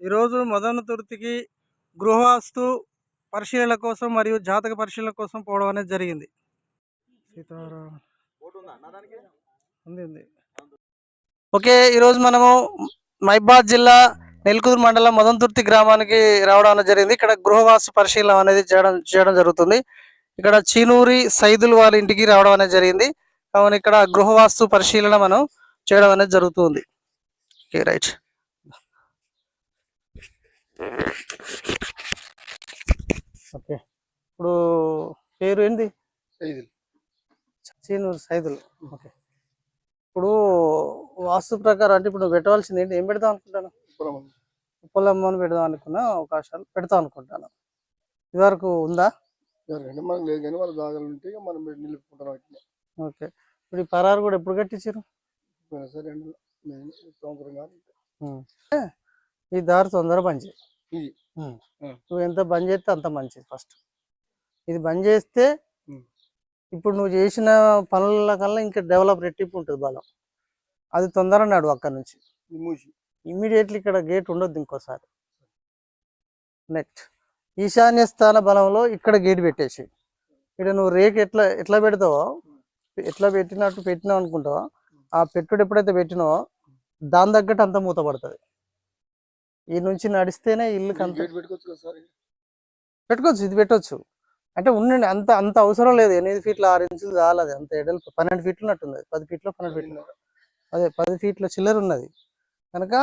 ఈరోజు మదన తుర్తికి గృహవాస్తు పరిశీలన కోసం మరియు జాతక పరిశీలన కోసం పోవడం అనేది జరిగింది. సీతారాం. ఉంది ఉంది. ఓకే ఈరోజు మనము మైబాద్ జిల్లా నెల్కూరు మండలం మదనతుర్తి గ్రామానికి రావడం అనేది జరిగింది. ఇక్కడ గృహవాస్తు పరిశీలన అనేది చేయడం చేయడం జరుగుతుంది. ఇక్కడ చీనూరి సైదులు వాళ్ళ ఇంటికి రావడం అనేది జరిగింది. కావున ఇక్కడ గృహవాస్తు పరిశీలన మనం చేయడం అనేది జరుగుతుంది. Okay right. ఓకే. ఇప్పుడు పేరు ఏంది? చీనూరు సైదులు. ఓకే. ఇప్పుడు వాస్తు ప్రకారం అంటే ఇప్పుడు పెట్టవలసింది ఏంటి? ఏం పెడదాం అనుకుంటాను? పొలమ్మని పెడదాం అనుకున్నా అవకాశాలు పెడతాం అనుకుంటాను. ఇదివరకు ఉందా? మనకు లేదు కానీ వాళ్ళ జాగాలు ఉంటే మనం నిలుపుకుంటాం వాటిని. ఓకే. ఇప్పుడు ఈ పరారు కూడా ఎప్పుడు కట్టించారు సరే సంవత్సరం ఈ దారి తొందర బంద్ చేయి. నువ్వు ఎంత బంద్ చేస్తే అంత మంచిది ఫస్ట్. ఇది బంద్ చేస్తే. ఇప్పుడు నువ్వు చేసిన పనుల కల్లా ఇంకా డెవలప్ రెట్టింపు ఉంటుంది బలం. అది తొందర నడు అక్కడ నుంచి. ఇమ్మీడియట్లీ ఇక్కడ గేట్ ఉండొద్దు ఇంకోసారి. నెక్స్ట్. ఈశాన్య స్థాన బలంలో ఇక్కడ గేట్ పెట్టేసి. ఇక్కడ నువ్వు రేక్ ఎట్లా ఎట్లా పెడతావో ఎట్లా పెట్టినట్టు పెట్టినావు అనుకుంటావో ఆ పెట్టుడు ఎప్పుడైతే పెట్టినావో దాని తగ్గట్టు అంత మూత పడుతుంది. ఈ నుంచి నడిస్తేనే గేట్ పెట్టుకోవచ్చు ఇది పెట్టొచ్చు. అంటే ఉండండి అంత అంత అవసరం లేదు. ఎనిమిది ఫీట్ల ఆరు ఇంచులు చాలది అంత ఎడల్పు పన్నెండు ఫీట్లు ఉన్నట్టున్నది పది ఫీట్లో పన్నెండు ఫీట్లు అదే పది ఫీట్ల చిల్లర ఉన్నది. కనుక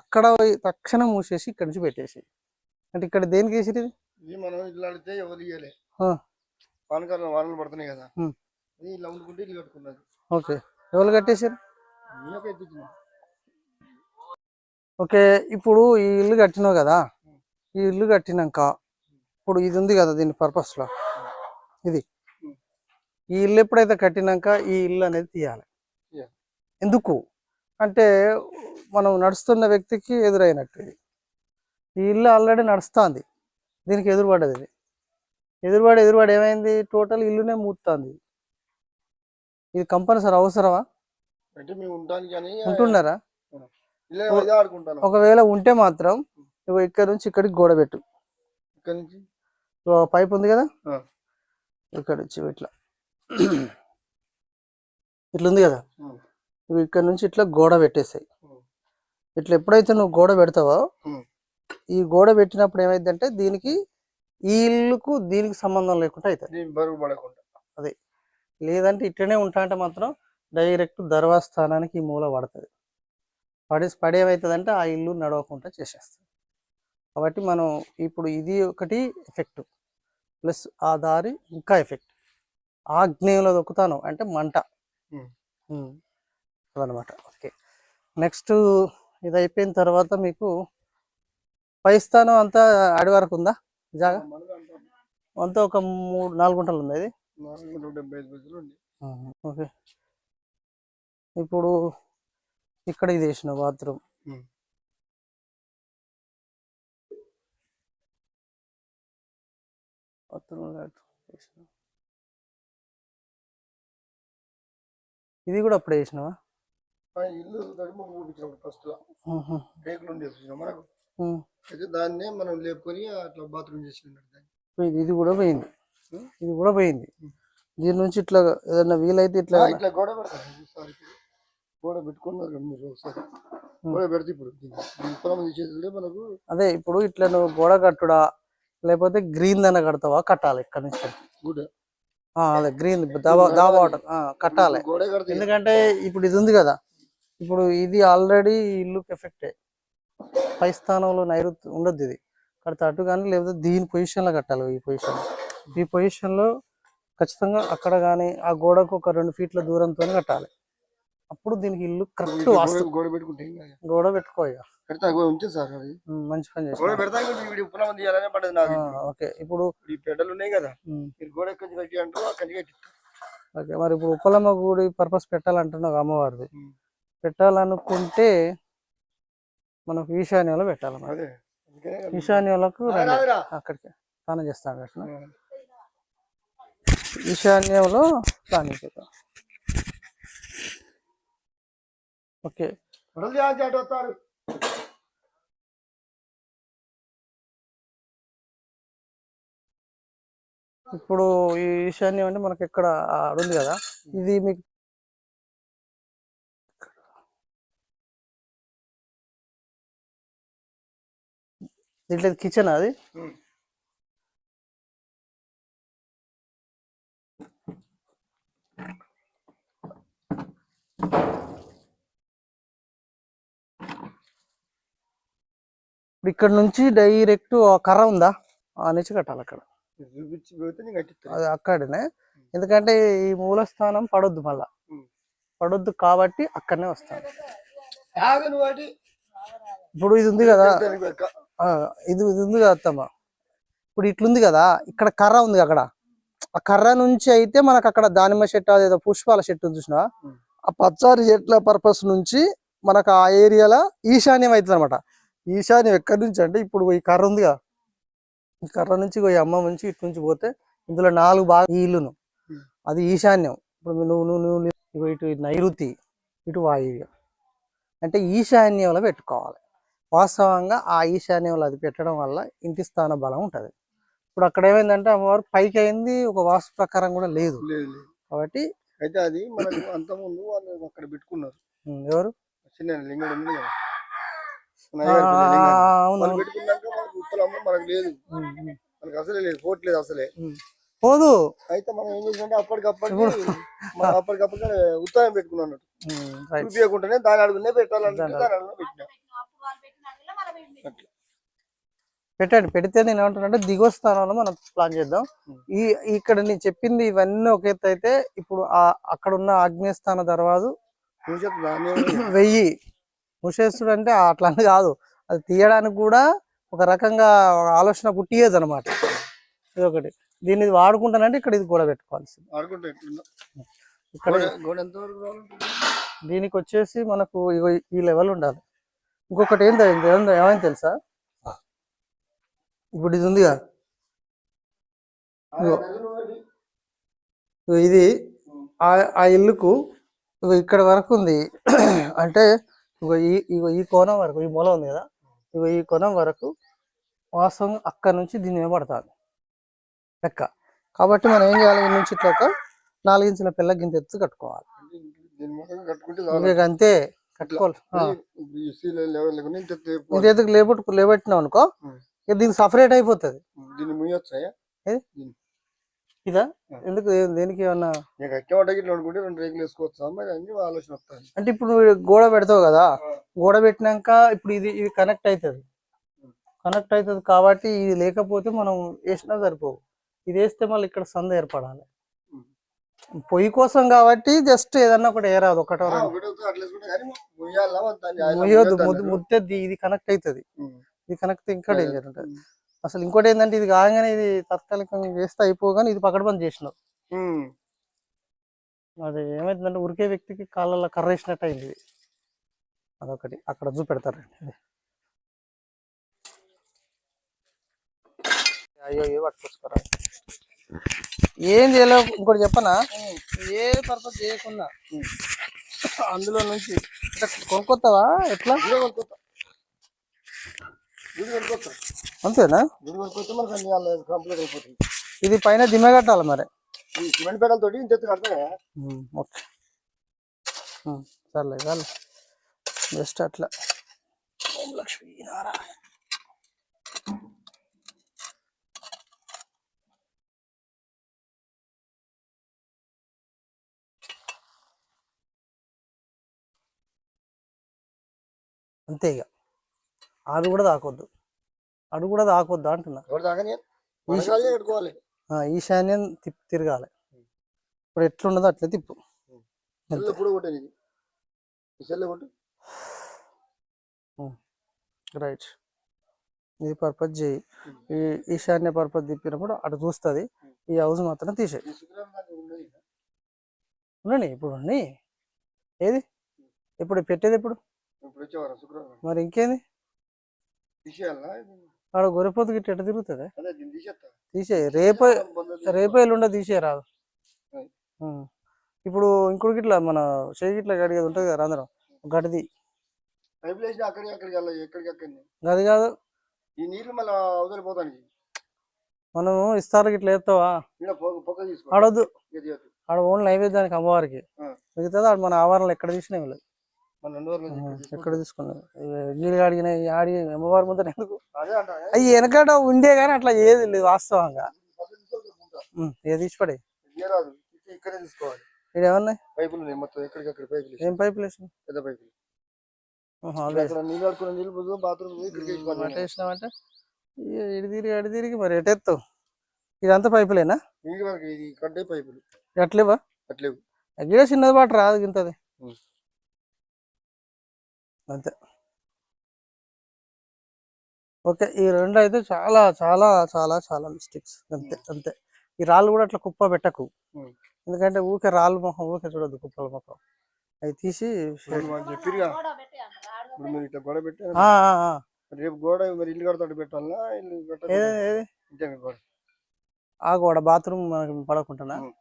అక్కడ పోయి తక్షణం మూసేసి ఇక్కడి నుంచి పెట్టేసి. అంటే ఇక్కడ దేనికి ఇది? ఇది మనం ఇట్లా ఆడితే ఎవరు ఇయ్యలే. వానలు పడుతున్నాయి కదా. ఇలా ఇల్లు కట్టుకున్నది. ఓకే. ఎవరు ఎత్తుతుంది ఓకే ఇప్పుడు ఈ ఇల్లు కట్టినావు కదా ఈ ఇల్లు కట్టినాక ఇప్పుడు ఇది ఉంది కదా దీని purpose లో. ఇది. ఈ ఇల్లు ఎప్పుడైతే కట్టినాక ఈ ఇల్లు అనేది తీయాలి. ఎందుకు? అంటే మనం నడుస్తున్న వ్యక్తికి ఎదురైనట్టు ఇది. ఈ ఇల్లు ఆల్రెడీ నడుస్తుంది. దీనికి ఎదురుపడ్డది ఇది. ఎదురుపడి ఎదురుపడి ఏమైంది? టోటల్ ఇల్లునే మూస్తుంది ఇది. కంపల్సరీ అవసరమా? ఉంటున్నారా? ఒకవేళ ఉంటే మాత్రం నువ్వు ఇక్కడ నుంచి ఇక్కడికి గోడ పెట్టు. ఇక్కడ నుంచి? సో పైప్ ఉంది కదా. ఇక్కడ నుంచి ఇట్లా ఇట్లా. ఉంది కదా. నువ్వు ఇక్కడ నుంచి ఇట్లా గోడ పెట్టేసాయి. ఇట్లా ఎప్పుడైతే నువ్వు గోడ పెడతావో. ఈ గోడ పెట్టినప్పుడు ఏమైందంటే దీనికి ఈ ఇల్లుకు దీనికి సంబంధం లేకుండా అవుతుంది బరువు పడకుండా. లేదంటే ఇట్లనే ఉంటా అంటే మాత్రం డైరెక్ట్ దర్వా స్థానానికి ఈ మూల పడుతుంది. పడి పడేమవుతుందంటే ఆ ఇల్లు నడవకుండా చేసేస్తుంది కాబట్టి మనం ఇప్పుడు ఇది ఒకటి ఎఫెక్ట్ ప్లస్ ఆ దారి ఇంకా ఎఫెక్ట్ ఆగ్నేయంలో దొక్కుతాను అంటే మంట. అదనమాట ఓకే. నెక్స్ట్ ఇది అయిపోయిన తర్వాత మీకు పై స్థానం అంతా అడి వరకు ఉందా? జాగా. అంతా ఒక మూడు నాలుగు గుంటలు ఉంది ఇది? ఉంది. ఓకే. ఇప్పుడు ఇక్కడ ఇది వేసిన బాత్రూమ్. బాత్రూమ్ ఇది కూడా అప్పుడే వేసినావా ఇల్లు ఫస్ట్ మనకు. అయితే దాన్నే మనం లేపుకొని అట్లా బాత్రూమ్ చేసినట్టు దాన్ని. ఇది కూడా పోయింది. ఇది కూడా పోయింది. దీని నుంచి ఇట్లా ఏదన్నా వీలైతే ఇట్లా ఇట్లా గోడ పెడతారు. ఈసారి ఇప్పుడు. గోడ పెట్టుకున్నారు కదా మీరు ఒకసారి గోడ పెడితే ఇప్పుడు దీన్ని. ఈ పొలం తీసేది మనకు అదే ఇప్పుడు ఇట్లా నువ్వు గోడ కట్టుడా లేకపోతే గ్రీన్ దన్న కడతావా? కట్టాలి ఇక్కడ నుంచి. గుడ్. అదే గ్రీన్ దాబా దాబా వాటర్. కట్టాలి. గోడ కడితే ఎందుకంటే ఇప్పుడు ఇది ఉంది కదా ఇప్పుడు ఇది ఆల్రెడీ ఇల్లుకి ఎఫెక్టే పై స్థానంలో నైరుతి ఉండద్దు ఇది. కడితే అటు కానీ లేకపోతే దీని పొజిషన్లో కట్టాలి ఈ పొజిషన్ ఈ పొజిషన్లో ఖచ్చితంగా అక్కడ కానీ ఆ గోడకు ఒక రెండు ఫీట్ల దూరంతో కట్టాలి. అప్పుడు దీనికి ఇల్లు కరెక్ట్ గోడ పెట్టుకుంటే. గోడ పెట్టుకో సార్ అది. మంచి పని గోడ చేసి పెడతా పడ్డది నాకు ఓకే ఇప్పుడు ఈ పెడలు ఉన్నాయి కదా మీరు గోడ ఎక్కడి కట్టి అంటారు అక్కడికి కట్టి. ఓకే మరి ఇప్పుడు ఉప్పలమ్మ గుడి పర్పస్ పెట్టాలంటున్నావు అమ్మవారిది. పెట్టాలనుకుంటే మనకు ఈశాన్యంలో పెట్టాలి కదా. ఈశాన్యంలోకి. అక్కడికి స్నానం చేస్తాను అట్లా. ఈశాన్యంలో స్నానం చేద్దాం. ఓకే. ఇప్పుడు ఈ ఈశాన్యం అంటే మనకి ఇక్కడ ఉంది కదా. ఇది మీకు దీంట్లో కిచెన్ అది? ఇప్పుడు ఇక్కడ నుంచి డైరెక్ట్ కర్ర ఉందా? ఆ నుంచి కట్టాలి అక్కడ. అది అక్కడనే. ఎందుకంటే ఈ మూల స్థానం పడొద్దు మళ్ళా. పడొద్దు కాబట్టి అక్కడనే వస్తాను. ఇప్పుడు ఇది ఉంది కదా. ఇది ఇది ఉంది కదా అత్తమ్మ. ఇప్పుడు ఇట్లుంది కదా. ఇక్కడ కర్ర ఉంది అక్కడ. ఆ కర్ర నుంచి అయితే మనకు అక్కడ దానిమ్మ చెట్టు అదేదో పుష్పాల చెట్టు చూసినా. ఆ పచ్చారి చెట్ల పర్పస్ నుంచి మనకు ఆ ఏరియాలో ఈశాన్యం అవుతుంది అనమాట ఈశాన్యం ఎక్కడి నుంచి అంటే ఇప్పుడు ఈ కర్ర ఉంది కదా ఈ కర్ర నుంచి ఈ అమ్మ నుంచి ఇటు నుంచి పోతే ఇందులో నాలుగు బాగా ఈ ఇల్లును. అది ఈశాన్యం. ఇప్పుడు నువ్వు నువ్వు నువ్వు ఇటు నైరుతి ఇటు వాయువ్యం. అంటే ఈశాన్యంలో పెట్టుకోవాలి. వాస్తవంగా ఆ ఈశాన్యంలో అది పెట్టడం వల్ల ఇంటి స్థాన బలం ఉంటుంది. ఇప్పుడు అక్కడ ఏమైందంటే అమ్మవారు పైకి అయింది ఒక వాస్తు ప్రకారం కూడా లేదు. కాబట్టి అయితే అది మనకు అంత ముందు వాళ్ళు అక్కడ పెట్టుకున్నారు. ఎవరు? చిన్న లింగం మనకు ఉత్తరం మనకు లేదు. మనకు అసలే లేదు పోట్లేదు అసలే. పోదు. అయితే మనం ఏం చేసినంటే అప్పటికప్పటికి మనం అప్పటికప్పటికి ఉత్తరం పెట్టుకున్నాం అన్నట్టు. ఉమ్, రైట్ చూపించకుండానే దాని అడుగునే పెట్టాలంటే దాని అడుగునే పెట్టినా. పెట్టండి. పెడితే నేను ఏమంటానంటే దిగువ స్థానంలో మనం ప్లాన్ చేద్దాం. ఈ ఇక్కడ నేను చెప్పింది ఇవన్నీ ఒక ఎత్తు అయితే ఇప్పుడు అక్కడ ఉన్న ఆగ్నేయ స్థాన దర్వాజు వెయ్యి. ముషేస్తుడు అంటే అట్లా అని కాదు. అది తీయడానికి కూడా ఒక రకంగా ఒక ఆలోచన పుట్టియదు అనమాట ఇది ఒకటి. దీన్ని ఇది వాడుకుంటానంటే ఇక్కడ ఇది కూడా పెట్టుకోవాల్సింది. ఇక్కడ దీనికి వచ్చేసి మనకు ఈ లెవెల్ ఉండాలి. ఇంకొకటి ఏంటో ఏందో ఏమైంది తెలుసా? ఇప్పుడు ఇది ఉంది కదా ఇగో. ఇగో ఇది ఆ ఆ ఇల్లుకు ఇక్కడ వరకు ఉంది. అంటే ఇగో ఈ ఇగో ఈ కోణం వరకు ఈ మూల ఉంది కదా? ఇగో ఈ కోణం వరకు వాస్తవంగా అక్కడ నుంచి దీని మీద పడుతుంది. లెక్క. కాబట్టి మనం ఏం చేయాలి? ఈ నుంచి ఇట్లా ఒక నాలుగు ఇంచుల పిల్ల గింత ఎత్తు కట్టుకోవాలి. అంతే కట్టుకోవాలి. ఇంత. ఎత్తుకు లేబట్టు లేబట్టినాం అనుకో దీనికి సపరేట్ అయిపోతుంది. ఇదా. ఎందుకు? దేనికి ఏమన్నా? నీకు అనుకుంటే రెండు రేకులు వేసుకోవచ్చా మరి అని ఆలోచన వస్తుంది అంటే ఇప్పుడు గోడ పెడతావు కదా గోడ పెట్టినాక ఇప్పుడు ఇది ఇది కనెక్ట్ అవుతుంది కనెక్ట్ అవుతుంది కాబట్టి ఇది లేకపోతే మనం వేసినా సరిపోవు. ఇది వేస్తే మళ్ళీ ఇక్కడ సంద ఏర్పడాలి. పొయ్యి కోసం కాబట్టి జస్ట్ ఏదన్నా ఒకటి ఏరాదు ఒకటో ముయ్యొద్దు. ముద్దెద్ది ఇది కనెక్ట్ అవుతుంది. ఇది కనెక్ట్ ఇంకా డేంజర్ ఉంటుంది. అసలు ఇంకోటి ఏంటంటే ఇది కాగానే ఇది తాత్కాలికంగా చేస్తే అయిపోగానే ఇది పని చేసినావు. అది ఏమైందంటే ఉరికే వ్యక్తికి కాళ్ళల్లో కర్ర వేసినట్టు అయింది ఇది. అదొకటి. అక్కడ చూపెడతారండి. అయ్యో ఏ పట్టుకొచ్చుకోరా? ఏం చేయలేవు. ఇంకోటి చెప్పనా? ఏ పర్పస్ చేయకుండా. అందులో నుంచి. కొనుక్కొస్తావా ఎట్లా? కొనుక్కోతా. అంతేనా? ఇది పైన దిమ్మె కట్టాలి మరి. సిమెంట్ ఇంత ఓకే. సర్లే చాలు జస్ట్ అట్లా. ఓం లక్ష్మీ నారాయణ. అంతే ఇక. ఆడు కూడా తాకొద్దు అడు కూడా తాకొద్దు అంటున్నా. ఈశాన్యం తిప్ తిరగాలి. ఇప్పుడు ఎట్లున్నదో అట్లా తిప్పు. రైట్. ఇది పర్పస్ చేయి ఈ ఈశాన్య పర్పస్ తిప్పినప్పుడు అటు చూస్తుంది. ఈ హౌస్ మాత్రం తీసేయి. ఉండండి ఇప్పుడు ఉండి ఏది? ఇప్పుడు పెట్టేది ఎప్పుడు? మరి ఇంకేంది? ఆడ గొర్రెపోతు గిట్ట ఎట్ట తిరుగుతుంది? తీసేయి. రేపు రేపు ఎల్లుండ Right. ఉం. ఇప్పుడు ఇంకోటి గిట్ల మన చేయి గిట్ల గడిగేది ఉంటుంది కదా అందరం గడిది గది కాదు. ఈ నీళ్ళు మళ్ళీ అవతలిపోతానికి మనం ఇస్తారు ఇట్లా వేస్తావా? ఆడొద్దు. ఆడ ఓన్లీ నైవేద్యానికి అమ్మవారికి. మిగతాది ఆడ మన ఆవరణలో ఎక్కడ తీసినా లేదు ఎక్కడ తీసుకుంటాం. తీసుకున్నావు గీడి అడిగిన ఆడి అమ్మవారి ముందర ఎందుకు? అవి వెనకట ఉండే కానీ అట్లా ఏది లేదు వాస్తవంగా. ఏది తీసి పడే ఇదే రాదు. ఇది ఇక్కడే తీసుకోవాలి. ఇక్కడ ఏమన్నాయి? పైపులు మొత్తం ఎక్కడికక్కడ పైపులు ఏం పైపులు వేసినావు పెద్ద పైపులు. నీళ్ళు నీళ్ళు బాత్రూమ్ తిరిగి తిరిగి మరి ఎటెత్తావు ఇదంతా పైపులేనా? కట్టే పైపులు. అట్లేవా? అట్లేవు. చిన్నది బాట రాదు ఉమ్. అంతే. ఓకే ఈ రెండు అయితే చాలా చాలా చాలా చాలా మిస్టేక్స్ అంతే అంతే. ఈ రాళ్ళు కూడా అట్లా కుప్ప పెట్టకు. ఉమ్. ఎందుకంటే ఊకే రాళ్ళు మొహం ఊకే చూడొద్దు కుప్పల మొహం అవి తీసి. రేపు గోడ మరి ఇల్లు కడతాడు ఆ గోడ బాత్రూమ్ మనకి పడకుంటానా ఉమ్.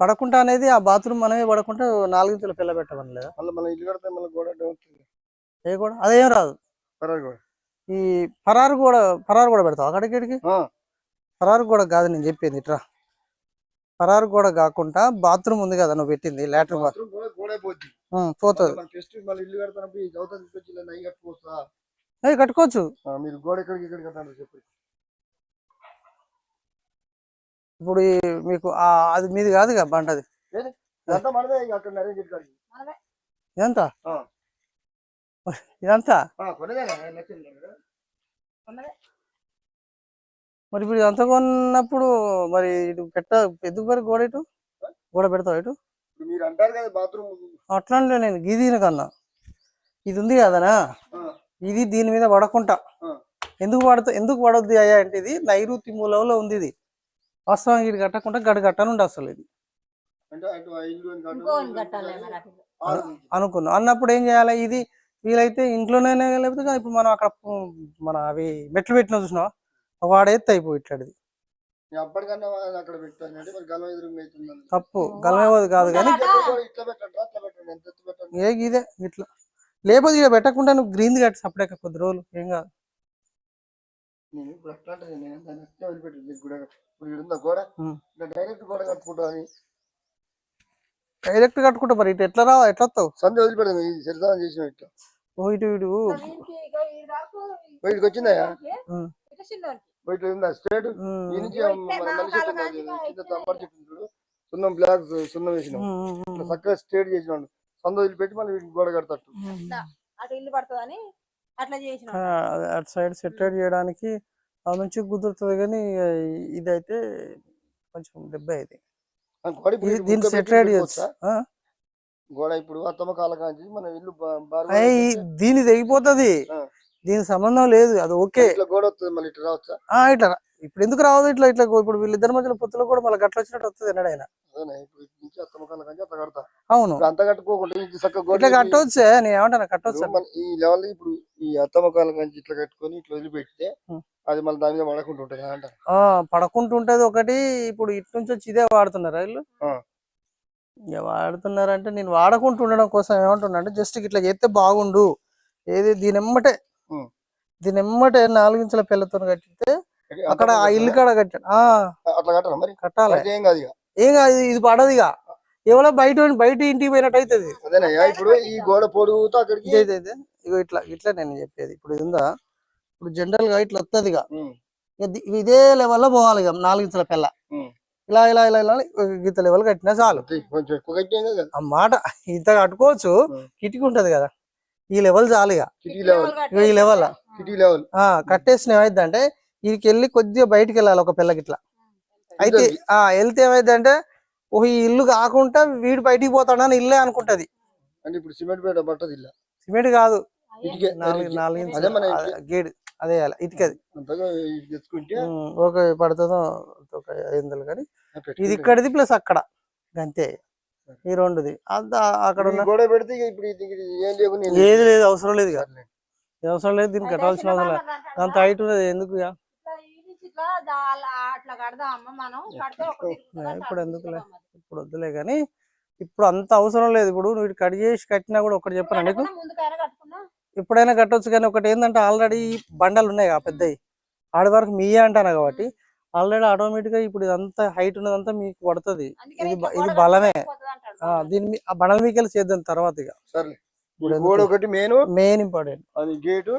పడకుండా అనేది ఆ బాత్రూమ్ మనమే పడకుండా నాలుగింతల పిల్ల పెట్టమని లేదా మళ్ళీ మన ఇల్లు కడితే మళ్ళీ గోడ అడ్డం వస్తుంది ఏ గోడ? అదేం రాదు. పరారు గోడ. ఈ పరారు కూడా పరారు కూడా పెడతావు అక్కడికి పరారు కూడా కాదు నేను చెప్పింది ఇట్రా. పరారు కూడా కాకుండా బాత్రూమ్ ఉంది కదా నువ్వు పెట్టింది లాట్రిన్ బాత్ బాత్రూమ్ పోతుంది. కట్టుకోవచ్చా? మీరు గోడ ఎక్కడికి ఎక్కడికి కట్టాలి చెప్పి ఇప్పుడు మీకు ఆ అది మీది కాదు కదా బండ అది ఇదంతా మనదే ఇక అక్కడ అరేంజ్ చేసుకోవాలి ఇదంతా? మరి ఇప్పుడు ఇదంతా కొన్నప్పుడు మరి ఇటు పెట్ట ఎందుకు మరి గోడ ఇటు? గోడ పెడతావు ఇటు? ఇప్పుడు మీరు అంటారు కదా బాత్రూమ్ అట్లా నేను గీదీన కన్నా. ఇది ఉంది కదనా? ఇది దీని మీద పడకుండా. ఎందుకు పడుతా ఎందుకు పడొద్ది అయ్యా అంటే ఇది? నైరుతి మూలంలో ఉంది ఇది. వాస్తవానికి ఇది కట్టకుండా గడి కట్టనుండి అసలు ఇది. అనుకున్నాం. అన్నప్పుడు ఏం చేయాలి? ఇది వీలైతే ఇంట్లోనే లేకపోతే ఇప్పుడు మనం అక్కడ మన అవి మెట్లు పెట్టిన చూసినావా? వాడు ఎత్తి అయిపోయి ఇట్లాంటిది తప్పు. గలమేవది కాదు కానీ ఏ ఇదే ఇట్లా. లేకపోతే ఇక పెట్టకుండా నువ్వు గ్రీన్ కట్టి సపరేట్ కొద్ది రోజులు. ఏం కాదు. నేను ఇప్పుడు అట్లా అంటే నేను దాన్ని అట్లా వదిలిపెట్టింది కూడా ఇప్పుడు ఉందా గోడ? డైరెక్ట్ గోడ కట్టుకుంటా అని. డైరెక్ట్ కట్టుకుంటా మరి ఇటు ఎట్లా రావా ఎట్లా వస్తావు? సంధ్య వదిలిపెడదాం ఇది సరిదానం చేసిన ఇట్లా. ఓ ఇటు ఇటు బయటకు వచ్చిందాయా ఉమ్, ఇటు చిన్నోనికి. బయట ఉందా? స్ట్రేట్? ఈ నుంచి మనిషి తమ్మడి చెట్టు చూడు. సున్నం బ్లాక్ సున్నం వేసినాం. చక్కగా స్ట్రేట్ చేసినాడు. సంద వదిలిపెట్టి మళ్ళీ గోడ కడతట్టు ఉమ్. అటు ఇల్లు పడుతుందని అట్లా చేసిన. ఆ, అది అటు సైడ్ సెటరేట్ చేయడానికి ఆ మంచిగా కుదురుతుంది కానీ ఇదైతే కొంచెం దెబ్బ ఇది ఆ గోడ ఇప్పుడు ఇది ఇటు దీన్ని సెటరేట్? చేయొచ్చు? గోడ ఇప్పుడు అత్తమ్మ కాల కాంచి మన ఇల్లు దీని తెగిపోతుంది. ఆ. దీనికి సంబంధం లేదు అది ఓకే. ఇట్లా గోడ వస్తుంది మళ్ళీ ఇట్లా రావచ్చా? ఆ ఇట్లా రా. ఇప్పుడు ఎందుకు రావదు ఇట్లా ఇట్లా ఇప్పుడు వీళ్ళిద్దరి మధ్యలో పొత్తులో కూడా మళ్ళీ గట్ల వచ్చినట్టు వస్తుంది ఎన్నడైనా. అదేనా? నుంచి అవును అంత కట్టుకోకుండా ఇట్లా కట్టవచ్చే నేను ఏమంటాను కట్టవచ్చు ఈ లెవెల్ ఇప్పుడు ఈ అత్తమ్మ కాల కాంచి ఇట్లా కట్టుకొని ఇట్లా వదిలిపెడితే. అది మళ్ళీ దాని మీద పడకుండా ఉంటుంది అంట ఆ పడకుంటుంటది ఒకటి ఇప్పుడు ఇటు నుంచి వచ్చి ఇదే వాడుతున్నారా వీళ్ళు. ఇక వాడుతున్నారంటే నేను వాడకుండా ఉండడం కోసం ఏమంటున్నా అంటే జస్ట్ ఇట్లా చేస్తే బాగుండు. ఏది దీని ఎమ్మటే ఉం. దీని ఎమ్మటే నాలుగించుల పిల్లతో కట్టితే అక్కడ ఆ ఇల్లు కాడ కట్టాడు అట్లా మరి? కట్టాలి. ఏం కాదు ఇది పడదు ఇక. ఎవరో బయట బయట ఇంటికి పోయినట్టు అవుతుంది. అదేనయ్యా ఇప్పుడు ఈ గోడ పొడుగుతా అక్కడికి? ఇగో ఇట్లా ఇట్లా నేను చెప్పేది. ఇప్పుడు ఇది ఉందా ఇప్పుడు జనరల్గా ఇట్లా వస్తుంది ఇక. ఇదే లెవెల్లో పోవాలి ఇక నాలుగించుల పిల్ల ఉం. ఇలా ఇలా ఇలా ఇలా గీత లెవెల్ కట్టినా చాలు. ఆ మాట ఇంత కట్టుకోవచ్చు. కిటికీ ఉంటది కదా. ఈ లెవెల్ చాలు ఇక. లెవెల్ ఈ లెవెల్ లెవెల్ కట్టేసిన ఏమైందంటే వీడికి వెళ్ళి కొద్దిగా బయటికి వెళ్ళాలి ఒక పిల్లకి ఇట్లా అయితే ఆ వెళ్తే ఏమైందంటే ఓ ఈ ఇల్లు కాకుండా వీడు బయటికి పోతాడని ఇల్లే అనుకుంటది. అంటే ఇప్పుడు సిమెంట్ పేట పట్టది ఇలా సిమెంట్ కాదు. నాలుగు గేడు అదే ఇటుకది. ఒక పడుతుందో ఒక ఐదు కానీ. ఇది ఇక్కడిది ప్లస్ అక్కడ. అంతే ఈ రెండుది. అంత అక్కడ ఏది లేదు అవసరం లేదు అవసరం లేదు దీనికి కట్టాల్సిన అవసరం లేదు. అంత హైట్ ఉన్నది ఎందుకు ఇట్లా అట్లా కడదాం అమ్మ మనం. ఇప్పుడు ఎందుకులే? ఇప్పుడు వద్దులే కానీ ఇప్పుడు అంత అవసరం లేదు. ఇప్పుడు నువ్వు కట్ చేసి కట్టినా కూడా ఒకటి చెప్పాను నీకు? ఎప్పుడైనా కట్టొచ్చు కానీ ఒకటి ఏంటంటే ఆల్రెడీ బండలు ఉన్నాయి కదా పెద్దవి ఆడి వరకు మీయే అంటాను కాబట్టి. ఆల్రెడీ ఆటోమేటిక్గా ఇప్పుడు ఇదంతా హైట్ ఉన్నదంతా మీకు పడుతుంది. ఇది ఇది బలమే. ఆ. దీని మీ- ఆ బండల మీకెళ్ళి చేద్దాం తర్వాత ఇక. ఒకటి మెయిన్. Main important. గేటు.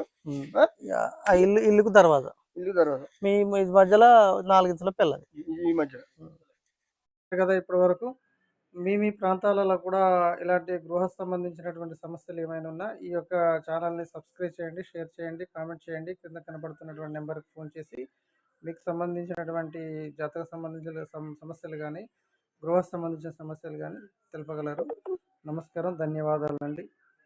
ఆ ఇల్లు ఇల్లుకు తర్వాత. ఇల్లు తర్వాత మీ మధ్యలో నాలుగింతల పిల్లది ఈ- మధ్య కదా ఇప్పటి వరకు? మీ మీ ప్రాంతాలలో కూడా ఇలాంటి గృహ సంబంధించినటువంటి సమస్యలు ఏమైనా ఉన్నా ఈ యొక్క ఛానల్ని సబ్స్క్రైబ్ చేయండి షేర్ చేయండి కామెంట్ చేయండి. కింద కనబడుతున్నటువంటి నెంబర్కి ఫోన్ చేసి మీకు సంబంధించినటువంటి జాతక సంబంధించిన సమ- సమస్యలు కానీ గృహ సంబంధించిన సమస్యలు కానీ తెలుపగలరు. నమస్కారం ధన్యవాదాలు అండి